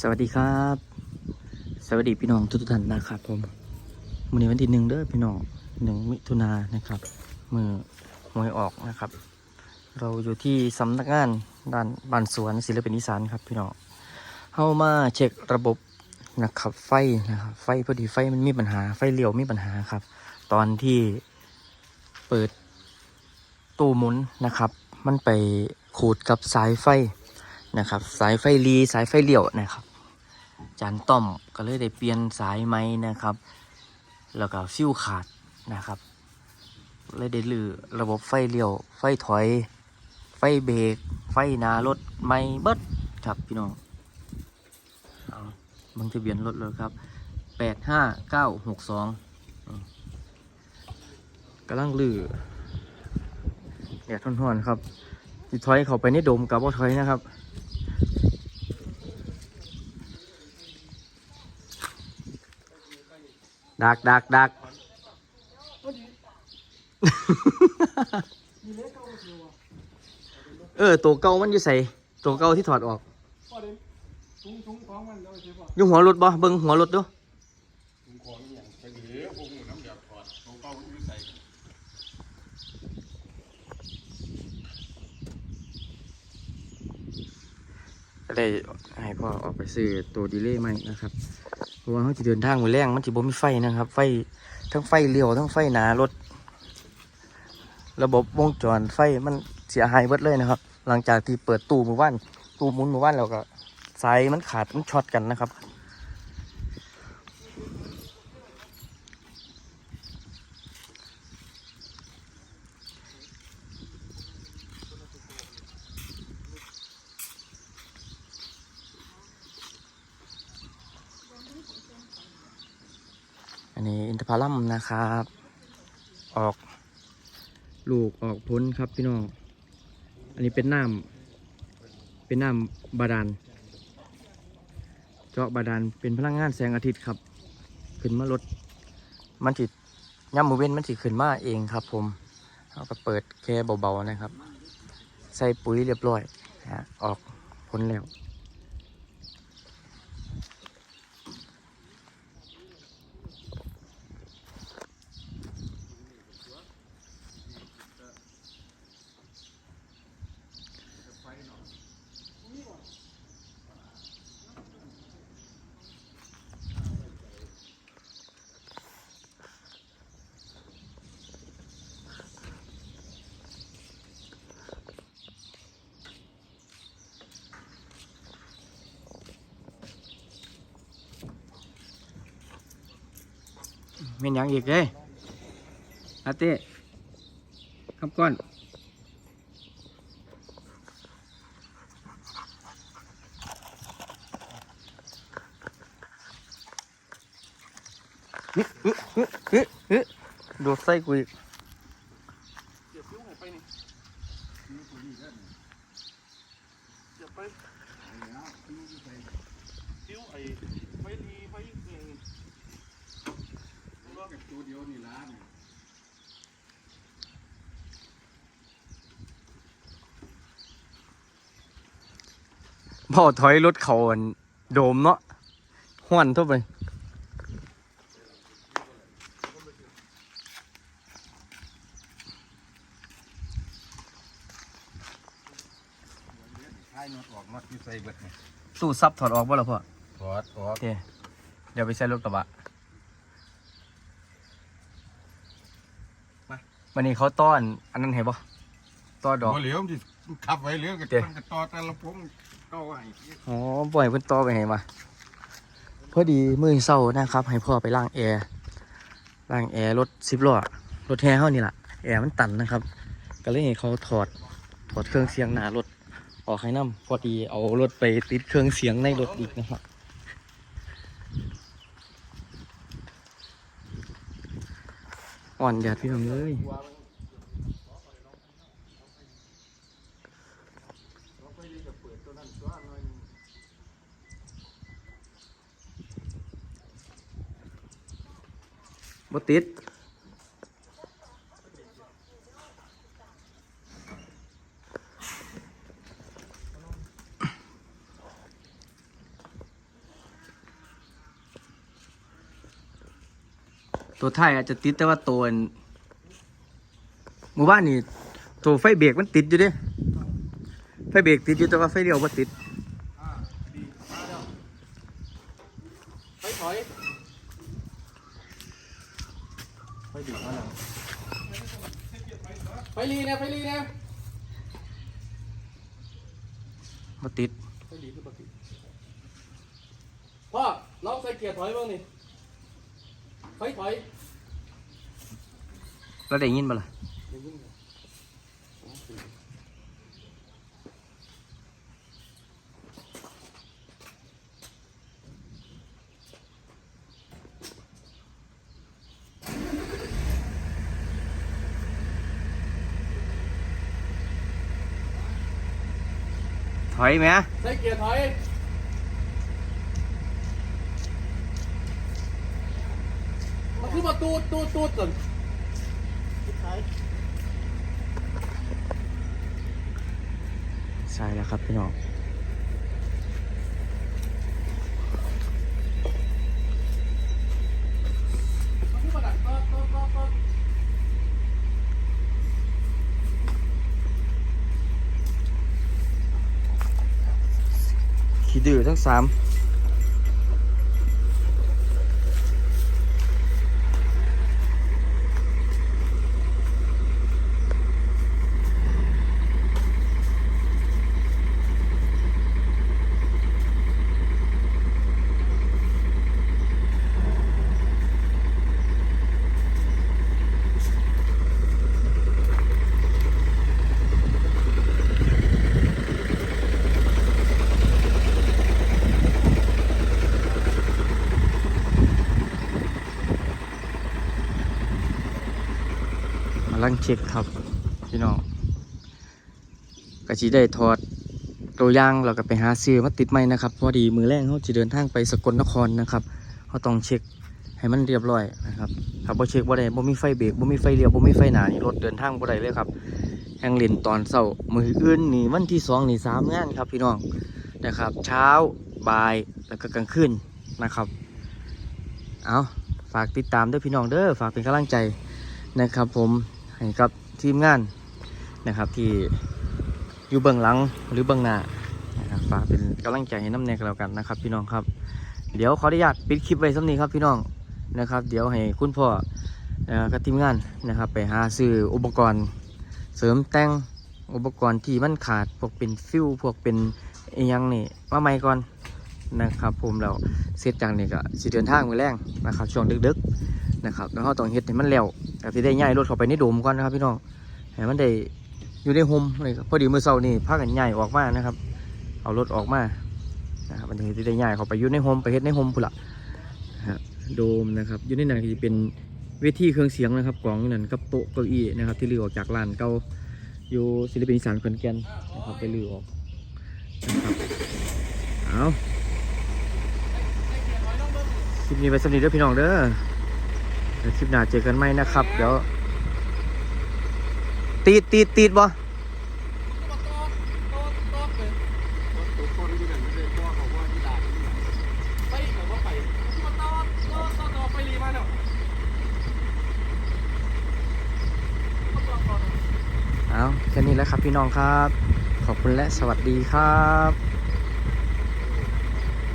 สวัสดีครับ สวัสดีพี่น้องทุกท่านนะครับผมวันนี้วันที่หนึ่งเด้อพี่น้องหนึ่งมิถุนานะครับมือหวยออกนะครับ เราอยู่ที่สำนักงานด้านบ้านสวนศิลปินอีสานครับพี่น้องเข้ามาเช็คระบบนะครับไฟนะครับไฟพอดีไฟมันมีปัญหาไฟเลี้ยวมีปัญหาครับ ตอนที่เปิดตู้หมุนนะครับ มันไปขูดกับสายไฟ นะครับ สายไฟรีสายไฟเหลี้ยวนะครับ จานต้อมก็เลยได้เปลี่ยนสายไม้นะครับ แล้วก็ฟิวขาดนะครับเลยได้ลือระบบไฟเลี้ยว ไฟถอย ไฟเบรกไฟหน้ารถไม่เบิดครับพี่น้องเอาบังทะเบียนรถเลยครับแปดห้าเก้าหกสองกำลังลือแดดท่อนๆครับสิถอยเข้าไปในโดมกับว่าถอยนะครับ ดักดักดักเออ ตัวเก่ามันอยู่ใส่ตัวเก่าที่ถอดออกก็เด่นถุงถุงของมันแล้วใช่ปะอยู่หัวรถบ่เบิ่งหัวรถดูถุงของอย่างไปเหลือพวกน้ำยาถอดตัวเก่าอยู่ใส่ก็ได้ให้พ่อออกไปซื้อตัวดีเลย์ใหม่นะครับ ราะว่าเขาจะเดินทางมือแรงมันจะบ่มีไฟนะครับ ไฟทั้งไฟเลี้ยวทั้งไฟหนารถ ระบบวงจรไฟมันเสียหายเบิดเลยนะครับ หลังจากที่เปิดตู้มือว่านตู้มุนมือว่านแล้วก็สายมันขาดมันช็อตกันนะครับ อันนี้อินทผลัมนะครับ ออกลูกออกพ้นครับพี่น้อง อันนี้เป็นน้ำเป็นน้ำบาดาล เจาะบาดาลเป็นพลังงานแสงอาทิตย์ครับ ขึ้นมาลดมันจิย่ำมือเว้นมันจิขึ้นมาเองครับ ผมเราก็เปิดแค่เบาๆนะครับ ใส่ปุ๋ยเรียบร้อยนะออกพ้นแล้ว เป็นอย่างอีกเลยอาเต้คำก้อนฮึฮึฮึฮึฮึโดดใส่กูอีก เสียบฟิวไปนี่เสียบไปฟิวไอ้ไฟรีไฟเองรอกับตัวเดียวนี่ล้าน พ่อถอยรถเขาอันโดมเนาะห้วนทุบไปท้ายน็อตออกน็อตที่ใส่เบิดนี่ตู้ซับถอดออกบ่ล่ะพ่อถอดออกโอเคเดี๋ยวไปใส่รถกระบะมาวันนี้เขาต้อน อันนั้นเห็นปะต้อดอกบ่เหลียวมันสิขับไว้เหลือก็เดี๋ยวมันก็ต่อแต่ละพงเก้าไว้อ๋อปล่อยเพิ่นต่อไปให้มาพอดีมื้อเช้านะครับ ให้พ่อไปล้างแอร์ล้างแอร์รถสิบล้อรถแฮเฮานี่ล่ะแอร์มันตันนะครับ ก็เลยให้เขาถอดถอดเครื่องเสียงหน้ารถออกให้นํพอดีเอารถไปติดเครื่องเสียงในรถอีกนะครับอ่อนหยาดพี่น้องเลย บติดตัวไทยอาจจะติดแต่ว่าตัวหมู่บ้านนี่ตัวไฟเบรกมันติดอยู่ดิไฟเบรกติดอยู่แต่ว่าไฟเลี้ยวมันติด ไฟดีมาแล้วไปรีนะไปรีนะบ่ติดไปรีคือปกติพ่อน้องใส่เกียร์ถอยบ้างนี่ถอยถอยแล้วได้ยินบ่ล่ะอย่ายิ่ง ถอยไหมใส่เกียร์ถอยมันคือมาตูดตูดตูดก่อนใช่แล้วครับพี่น้อง มันคือมาดักต๊อกต๊อกต๊อกต๊อก ขี้ดื้อทั้งสาม ลังเช็คครับ พี่น้องกะชีได้ถอดตัวย่างเราก็ไปหาซื้อมาติดไหมนะครับพอดีมือแรกเขาจะเดินทางไปสกลนครนะครับเขาต้องเช็คให้มันเรียบร้อยนะครับถ้าบ่เช็คบ่ได้บ่มีไฟเบรกบ่มีไฟเลี้ยวบ่มีไฟหนานี่รถเดินทางบ่ได้เลยครับแห่งเลนตอนเช้ามืออื่นนี่วันที่สองนี่สามงานครับพี่น้องนะครับ เช้าบ่ายแล้วก็กลางคืนนะครับ เอาฝากติดตามด้วยพี่น้องเด้อฝากเป็นกำลังใจนะครับผม ให้กับทีมงานนะครับที่อยู่เบื้องหลังหรือเบื้องหน้านะครับฝากเป็นกำลังใจให้น้ำแนกนแล้วกันนะครับพี่น้องครับ เดี๋ยวขออนุญาตปิดคลิปไว้สักนี้ครับพี่น้องนะครับ เดี๋ยวให้คุณพ่อกับทีมงานนะครับ ไปหาซื้ออุปกรณ์ เสริมแต่งอุปกรณ์ที่มันขาดพวกเป็นฟิวพวกเป็นยังนี่มาใหม่ก่อนนะครับ ผมเราเสร็จจากนี้ก็สิเดินทางมือแรงนะครับช่วงดึกๆ นะครับแล้วเราต้องเฮ็ดให้มันแล้วแต่ที่ได้ย้ายรถเข้าไปในโดมก่อนนะครับ พี่น้องให้มันได้อยู่ในโฮมเลยครับพอดีมือเสานี่พากันย้ายออกมานะครับ เอารถออกมานะครับมันถึงที่ได้ย้ายเข้าไปอยู่ในโฮมไปเฮ็ดในโฮมพุ่นละนะโดมนะครับอยู่ในนั้นจะเป็นเวทีเครื่องเสียงนะครับกล่องนั่นกับโต๊ะเก้าอี้นะครับที่ลือออกจากร้านเก่าอยู่ศิลปินสานขอนแก่นนะครับไปลือออกนะครับเอาคลิปนี้ไปสำนีเด้อพี่น้องเด้อ ดี๋คลิปหน้าเจอกันไหมนะครับ เดี๋ยว ตีดตีดตีดบ่เอาแค่นี้แล้วครับพี่น้องครับ ขอบคุณและสวัสดีครับ